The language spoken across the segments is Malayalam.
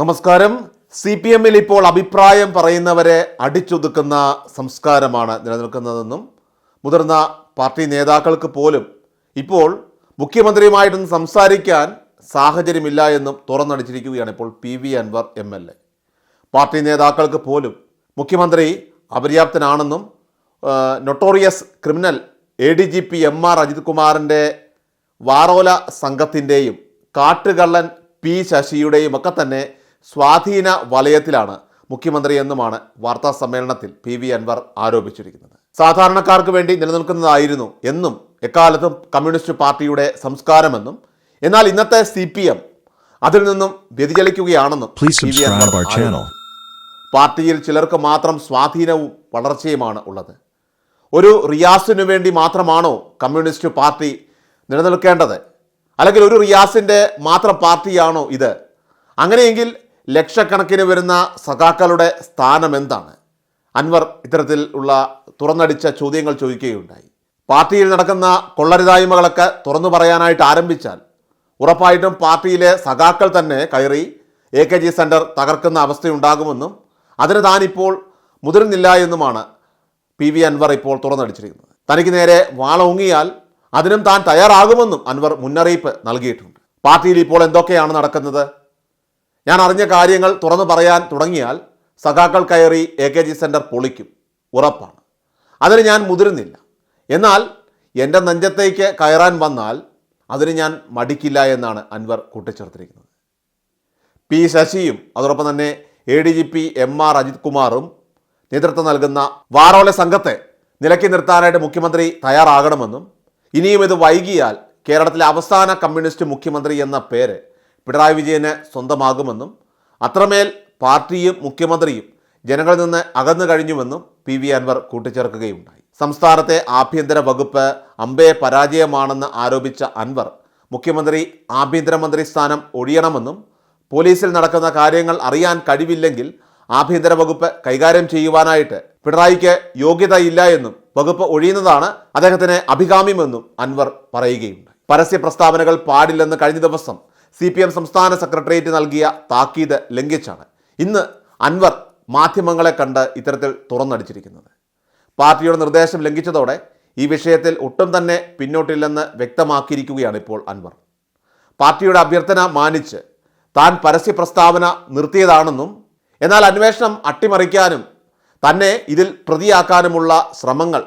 നമസ്കാരം. സി പി എമ്മിൽ ഇപ്പോൾ അഭിപ്രായം പറയുന്നവരെ അടിച്ചൊതുക്കുന്ന സംസ്കാരമാണ് നിലനിൽക്കുന്നതെന്നും മുതിർന്ന പാർട്ടി നേതാക്കൾക്ക് പോലും ഇപ്പോൾ മുഖ്യമന്ത്രിയുമായിട്ടൊന്ന് സംസാരിക്കാൻ സാഹചര്യമില്ല എന്നും തുറന്നടിച്ചിരിക്കുകയാണ് ഇപ്പോൾ P V Anvar M L A. Party നേതാക്കൾക്ക് പോലും മുഖ്യമന്ത്രി അപര്യാപ്തനാണെന്നും notorious criminal A D G P M R Ajith കുമാറിന്റെ വാറോല സംഘത്തിന്റെയും കാട്ടുകള്ളൻ പി ശശിയുടെയും ഒക്കെ തന്നെ സ്വാധീന വലയത്തിലാണ് മുഖ്യമന്ത്രി എന്നുമാണ് വാർത്താ സമ്മേളനത്തിൽ പി വി അൻവർ ആരോപിച്ചിരിക്കുന്നത്. സാധാരണക്കാർക്ക് വേണ്ടി നിലനിൽക്കുന്നതായിരുന്നു എന്നും എക്കാലത്തും കമ്മ്യൂണിസ്റ്റ് പാർട്ടിയുടെ സംസ്കാരമെന്നും എന്നാൽ ഇന്നത്തെ സി പി എം അതിൽ നിന്നും വ്യതിചലിക്കുകയാണെന്നും പി വി അൻവർ. പാർട്ടിയിൽ ചിലർക്ക് മാത്രം സ്വാധീനവും വളർച്ചയുമാണ് ഉള്ളത്. ഒരു റിയാസിനു വേണ്ടി മാത്രമാണോ കമ്മ്യൂണിസ്റ്റ് പാർട്ടി നിലനിൽക്കേണ്ടത്? അല്ലെങ്കിൽ ഒരു റിയാസിന്റെ മാത്രം പാർട്ടിയാണോ ഇത്? അങ്ങനെയെങ്കിൽ ലക്ഷക്കണക്കിന് വരുന്ന സഖാക്കളുടെ സ്ഥാനം എന്താണ് അൻവർ ഇത്തരത്തിൽ ഉള്ള തുറന്നടിച്ച ചോദ്യങ്ങൾ ചോദിക്കുകയുണ്ടായി. പാർട്ടിയിൽ നടക്കുന്ന കൊള്ളരുതായ്മകളൊക്കെ തുറന്നു പറയാനായിട്ട് ആരംഭിച്ചാൽ ഉറപ്പായിട്ടും പാർട്ടിയിലെ സഖാക്കൾ തന്നെ കയറി എ കെ ജി സെന്റർ തകർക്കുന്ന അവസ്ഥയുണ്ടാകുമെന്നും അതിന് താനിപ്പോൾ മുതിരുന്നില്ല എന്നുമാണ് പി വി അൻവർ ഇപ്പോൾ തുറന്നടിച്ചിരിക്കുന്നത്. തനിക്ക് നേരെ വാളോങ്ങിയാൽ അതിനും താൻ തയ്യാറാകുമെന്നും അൻവർ മുന്നറിയിപ്പ് നൽകിയിട്ടുണ്ട്. പാർട്ടിയിൽ ഇപ്പോൾ എന്തൊക്കെയാണ് നടക്കുന്നത്? ഞാൻ അറിഞ്ഞ കാര്യങ്ങൾ തുറന്നു പറയാൻ തുടങ്ങിയാൽ സഖാക്കൾ കയറി എ കെ ജി സെന്റർ പൊളിക്കും. ഉറപ്പാണ്. അതിന് ഞാൻ മുതിരുന്നില്ല. എന്നാൽ എന്റെ നെഞ്ചത്തേക്ക് കയറാൻ വന്നാൽ അതിന് ഞാൻ മടിക്കില്ല എന്നാണ് അൻവർ കൂട്ടിച്ചേർത്തിരിക്കുന്നത്. പി ശശിയും അതോടൊപ്പം തന്നെ A D G P M R Ajith കുമാറും നേതൃത്വം നൽകുന്ന വാറോല സംഘത്തെ നിലക്കി നിർത്താനായിട്ട് മുഖ്യമന്ത്രി തയ്യാറാകണമെന്നും ഇനിയും ഇത് വൈകിയാൽ കേരളത്തിലെ അവസാന കമ്മ്യൂണിസ്റ്റ് മുഖ്യമന്ത്രി എന്ന പേര് പിണറായി വിജയന് സ്വന്തമാകുമെന്നും അത്രമേൽ പാർട്ടിയും മുഖ്യമന്ത്രിയും ജനങ്ങളിൽ നിന്ന് അകന്നു കഴിഞ്ഞുവെന്നും പി വി അൻവർ കൂട്ടിച്ചേർക്കുകയുണ്ടായി. സംസ്ഥാനത്തെ ആഭ്യന്തര വകുപ്പ് അമ്പേ പരാജയമാണെന്ന് ആരോപിച്ച അൻവർ മുഖ്യമന്ത്രി ആഭ്യന്തരമന്ത്രി സ്ഥാനം ഒഴിയണമെന്നും പോലീസിൽ നടക്കുന്ന കാര്യങ്ങൾ അറിയാൻ കഴിവില്ലെങ്കിൽ ആഭ്യന്തര വകുപ്പ് കൈകാര്യം ചെയ്യുവാനായിട്ട് പിണറായിക്ക് യോഗ്യതയില്ല എന്നും വകുപ്പ് ഒഴിയുന്നതാണ് അദ്ദേഹത്തിന് അഭികാമ്യമെന്നും അൻവർ പറയുകയുണ്ട് പരസ്യ പ്രസ്താവനകൾ പാടില്ലെന്ന് കഴിഞ്ഞ ദിവസം സി പി എം സംസ്ഥാന സെക്രട്ടേറിയറ്റ് നൽകിയ താക്കീത് ലംഘിച്ചാണ്. ഇന്ന് അൻവർ മാധ്യമങ്ങളെ കണ്ട് ഇത്തരത്തിൽ തുറന്നടിച്ചിരിക്കുന്നത്. പാർട്ടിയുടെ നിർദ്ദേശം ലംഘിച്ചതോടെ ഈ വിഷയത്തിൽ ഒട്ടും തന്നെ പിന്നോട്ടില്ലെന്ന് വ്യക്തമാക്കിയിരിക്കുകയാണ് ഇപ്പോൾ അൻവർ. പാർട്ടിയുടെ അഭ്യർത്ഥന മാനിച്ച് താൻ പരസ്യ പ്രസ്താവന നിർത്തിയതാണെന്നും എന്നാൽ അന്വേഷണം അട്ടിമറിക്കാനും തന്നെ ഇതിൽ പ്രതിയാക്കാനുമുള്ള ശ്രമങ്ങൾ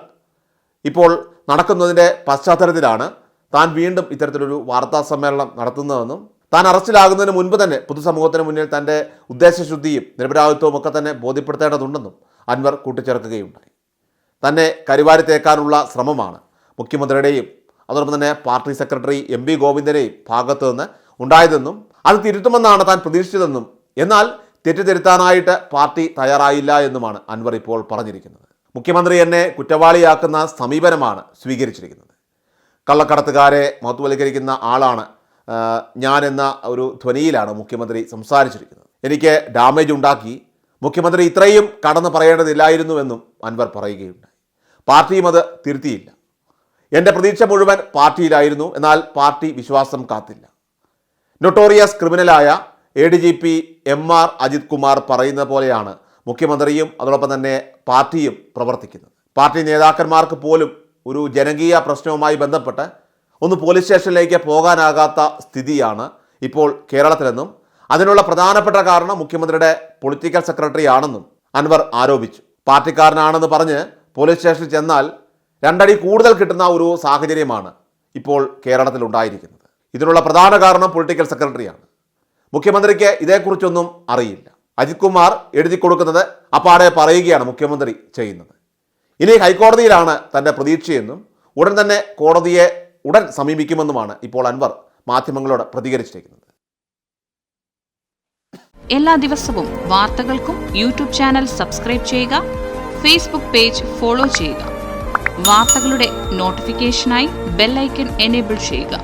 ഇപ്പോൾ നടക്കുന്നതിന്റെ പശ്ചാത്തലത്തിലാണ് താൻ വീണ്ടും ഇത്തരത്തിലൊരു വാർത്താ സമ്മേളനം നടത്തുന്നതെന്നും താൻ അറസ്റ്റിലാകുന്നതിന് മുൻപ് തന്നെ പൊതുസമൂഹത്തിന് മുന്നിൽ തന്റെ ഉദ്ദേശശുദ്ധിയും നിരപരാധിത്വവും ഒക്കെ തന്നെ ബോധ്യപ്പെടുത്തേണ്ടതുണ്ടെന്നും അൻവർ കൂട്ടിച്ചേർക്കുകയുണ്ടായി. തന്നെ കരുവാരി തേക്കാനുള്ള ശ്രമമാണ് മുഖ്യമന്ത്രിയുടെയും അതോടൊപ്പം തന്നെ പാർട്ടി സെക്രട്ടറി എം വി ഗോവിന്ദനെയും ഭാഗത്തു നിന്ന് ഉണ്ടായതെന്നും അത് തിരുത്തുമെന്നാണ് താൻ പ്രതീക്ഷിച്ചതെന്നും എന്നാൽ തെറ്റിദ്ധരുത്താനായിട്ട് പാർട്ടി തയ്യാറായില്ല എന്നുമാണ് അൻവർ ഇപ്പോൾ പറഞ്ഞിരിക്കുന്നത്. മുഖ്യമന്ത്രി എന്നെ കുറ്റവാളിയാക്കുന്ന സമീപനമാണ് സ്വീകരിച്ചിരിക്കുന്നത്. കള്ളക്കടത്തുകാരെ മഹത്വവൽക്കരിക്കുന്ന ആളാണ് ഞാൻ എന്ന ഒരു ധ്വനിയിലാണ് മുഖ്യമന്ത്രി സംസാരിച്ചിരിക്കുന്നത്. എനിക്ക് ഡാമേജ് ഉണ്ടാക്കി മുഖ്യമന്ത്രി ഇത്രയും കടന്നു പറയേണ്ടതില്ലായിരുന്നുവെന്നും അൻവർ പറയുകയുണ്ടായി. പാർട്ടിയും അത് തിരുത്തിയില്ല. എന്റെ പ്രതീക്ഷ മുഴുവൻ പാർട്ടിയിലായിരുന്നു എന്നാൽ പാർട്ടി വിശ്വാസം കാത്തില്ല. Notorious ക്രിമിനലായ A D G P M R Ajith Kumar പറയുന്ന പോലെയാണ് മുഖ്യമന്ത്രിയും അതോടൊപ്പം തന്നെ പാർട്ടിയും പ്രവർത്തിക്കുന്നത്. പാർട്ടി നേതാക്കന്മാർക്ക് പോലും ഒരു ജനകീയ പ്രശ്നവുമായി ബന്ധപ്പെട്ട് ഒന്ന് പോലീസ് സ്റ്റേഷനിലേക്ക് പോകാനാകാത്ത സ്ഥിതിയാണ് ഇപ്പോൾ കേരളത്തിലെന്നും അതിനുള്ള പ്രധാനപ്പെട്ട കാരണം മുഖ്യമന്ത്രിയുടെ പൊളിറ്റിക്കൽ സെക്രട്ടറി ആണെന്നും അൻവർ ആരോപിച്ചു. പാർട്ടിക്കാരനാണെന്ന് പറഞ്ഞ് പോലീസ് സ്റ്റേഷനിൽ ചെന്നാൽ രണ്ടടി കൂടുതൽ കിട്ടുന്ന ഒരു സാഹചര്യമാണ് ഇപ്പോൾ കേരളത്തിൽ ഉണ്ടായിരിക്കുന്നത്. ഇതിനുള്ള പ്രധാന കാരണം പൊളിറ്റിക്കൽ സെക്രട്ടറിയാണ്. മുഖ്യമന്ത്രിക്ക് ഇതേക്കുറിച്ചൊന്നും അറിയില്ല. അജിത് കുമാർ എഴുതി കൊടുക്കുന്നത് അപ്പാടെ പറയുകയാണ് മുഖ്യമന്ത്രി ചെയ്യുന്നത്. ഇനി ഹൈക്കോടതിയിലാണ് തന്റെ പ്രതീക്ഷയെന്നും ഉടൻ തന്നെ കോടതിയെ ഉടൻ സമീപിക്കുമെന്നുമാണ് ഇപ്പോൾ അൻവർ മാധ്യമങ്ങളോട് പ്രതികരിച്ചിരിക്കുന്നത്. എല്ലാ ദിവസവും വാർത്തകൾക്കും യൂട്യൂബ് ചാനൽ സബ്സ്ക്രൈബ് ചെയ്യുക ഫേസ്ബുക്ക് പേജ് ഫോളോ ചെയ്യുക. വാർത്തകളുടെ നോട്ടിഫിക്കേഷനായി ബെല്ലൈക്കൺ എനേബിൾ ചെയ്യുക.